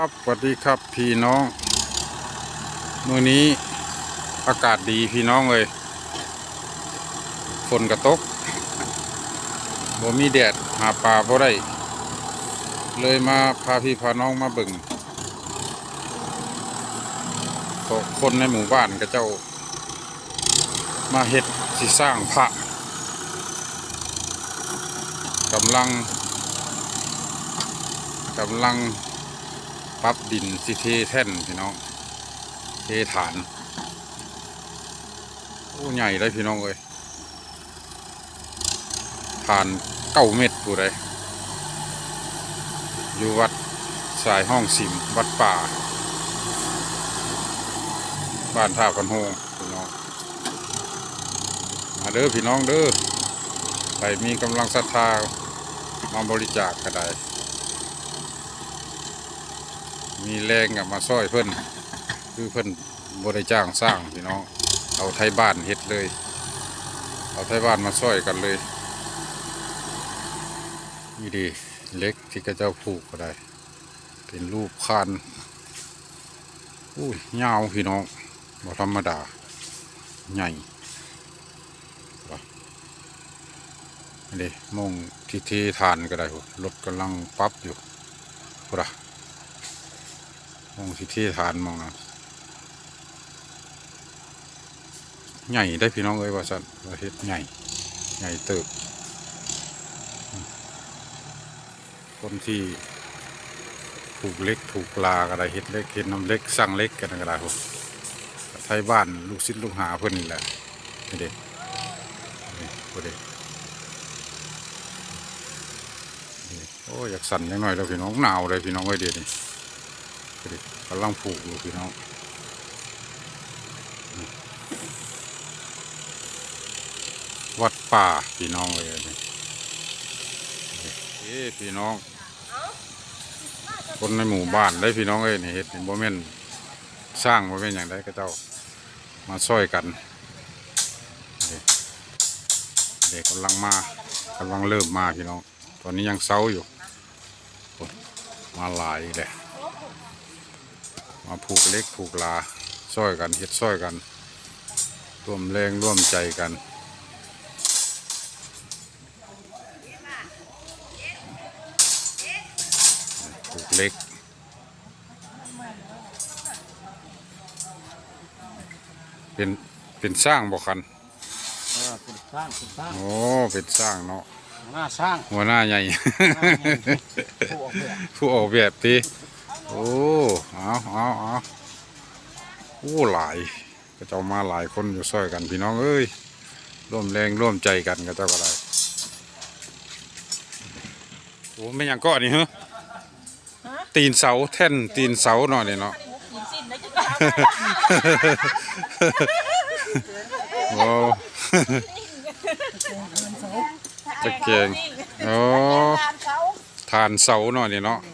ครับสวัสดีครับพี่น้องมื้อนี้อากาศดีพี่น้องเลยฝนกระตกบ่มีแดดหาปลาบ่ได้เลยมาพาพี่พาน้องมาบิ่งก็คนในหมู่บ้านกับเจ้า มาเฮ็ดสิสร้างพระกำลังกำลัง ปรับดินสิเทแท่นพี่น้อง เทฐาน โอ้ใหญ่เลยพี่น้องเลยฐานเก้าเม็ดผู้ใดอยู่วัดสายห้องสิมวัดป่า บ้านท่ากันโฮพี่น้องมาเด้อพี่น้องเด้อใครมีกำลังศรัทธามาบริจาคก็ได้ มีแรงกับมาซอยเพิ่นคือเพิ่นบริจ้างสร้างพี่น้องเอาไทยบ้านเฮ็ดเลย เอาไทยบ้านมาซอยกันเลยนี่ดีเล็กที่กระเจ้าผูกก็ได้ เป็นรูปคานอุ้ยาวพี่น้องบ่ธรรมดาใหญ่วะนี่มองที่เททานก็ได้รถกำลังปรับอยู่พุ่นอะ มองที่ที่ฐานมองนะใหญ่ได้พี่น้องเอ้ยว่าสันว่าเฮ็ดใหญ่ ใหญ่เติบ คนที่ถูกเล็กถูกลาก็ได้เฮ็ดเล็กเฮ็ดน้ำเล็กสั่งเล็กกันก็ได้ผมไทยบ้านลูกศิษย์ลูกหาเพิ่นนี่แหละนี่เด็กนี่เด็กโอ้อยากสั่นจังหน่อยแล้วพี่น้องหนาวเลยพี่น้องเอ้ยเดี๋ยวนี้ กำลังปลูกอยู่พี่น้องวัดป่าพี่น้องเลยนี่เอ้พี่น้อง คนในหมู่บ้านได้พี่น้องเอ้ยนี่เฮ็ดนี่บ่แม่นสร้างบ่แม่นอย่างใดก็เจ้ามาช่วยกันเด็กกำลังมากำลังเริ่มมาพี่น้อง ตอนนี้ยังเซาอยู่ มาหลายเลย มาผูกเล็กผูกลาซ้อยกันเฮ็ดซ้อยกันร่วมแรงร่วมใจกันผูกเล็กเป็นเป็นสร้างบอกกันเออเป็นสร้างเป็นสร้างโอ้เป็นสร้างเนาะหน้าสร้างหัวหน้าใหญ่ผู้ออกแบบผู้ออกแบบตี โอ้เอาเอาเอาโอ้หลายก็เจ้ามาหลายคนอยู่ซอยกันพี่น้องเอ้ยร่วมแรงร่วมใจกันก็เจ้าก็ได้โอ้ไม่หยังก็นี่เหรอตีนเสาแท่นตีนเสาหน่อยนี่เนาะกินสิ้นแล้วจะโอ้ตะเกียงโอ้ทานเขาทานเสาหน่อยนี่เนาะโอ้เ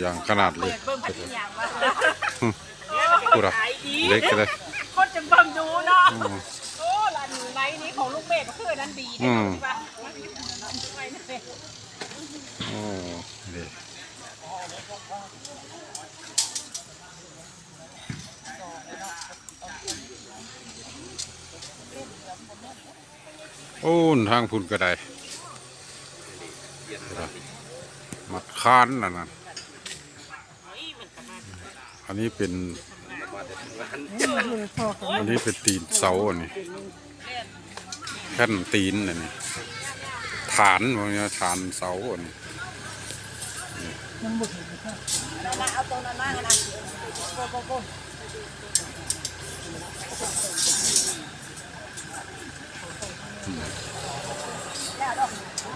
อาอย่างขนาดเลยเบิ่งพัทยาว่าพูดอะเล็กเลยคนจะเบิ่งดูเนาะอืมโอ้ร้านไนนี้ของลูกเมฆก็คือนั้นดีอืนะมที่ว่าไม่ได้โอ้ดีโอ้นทางพุ่นก็ได้มัดคานน่ะนะ อันนี้เป็น อันนี้เป็นตีนเสาอันนี้แท่นตีนอันนี้ฐานพวกนี้ฐานเสาอันนี้เอาตรงนั้นมานะโกโกโก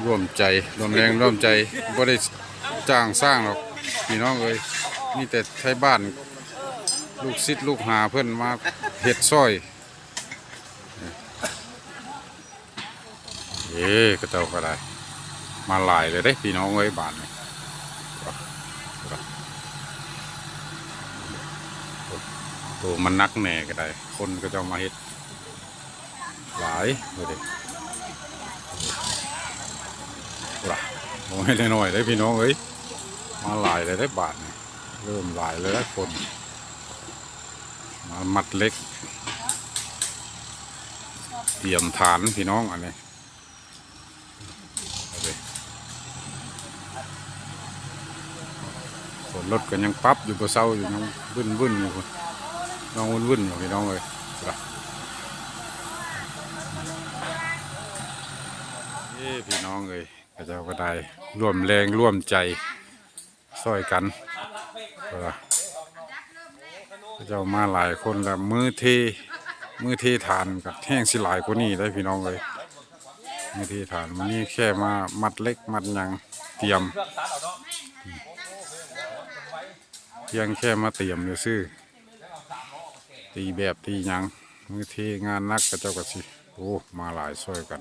ร่วมใจร่วมแรงร่วมใจบ่ได้จ้างสร้างหรอกพี่น้องเอ้ย มีแต่ไทยบ้าน ลูกศิษย์ลูกหาเพื่อนมาเฮ็ดซอยเอ๊ก็เจ้าก็ได้มาหลายเลยได้พี่น้องเอ้ยบ้านนี่ตัวมันนักแหน่ก็ได้ คนก็จะมาเฮ็ดหลายเลยเด็กล่ะโอ้ยน้อยได้พี่น้องเอ้ยมาหลายเลยได้บาท เริ่มหลายเลยคน มามัดเล็ก เตรียมฐานพี่น้องอันนี้เอาไปส่วนรถก็ยังปั๊บอยู่ตัวเศร้าอยู่ยังวึ่นวึ่นอยู่นน้องวึ่นวึ่นอยู่พี่น้องเลยไปเอ้พี่น้องเลยก็จะก็ได้ร่วมแรงร่วมใจ ช่วยกันไปละก็จะมาหลายคนแล้วมือเทมือเทฐานกับแห้งสิหลายกว่านี้ได้พี่น้องเลยมือเทฐานมันนี่แค่มามัดเล็กมัดยังเตรียมเพียงแค่มาเตรียมอยู่ซื่อตีแบบตียังมือเทงานนักกับเจ้าก็สิโอ้มาหลายช่วยกัน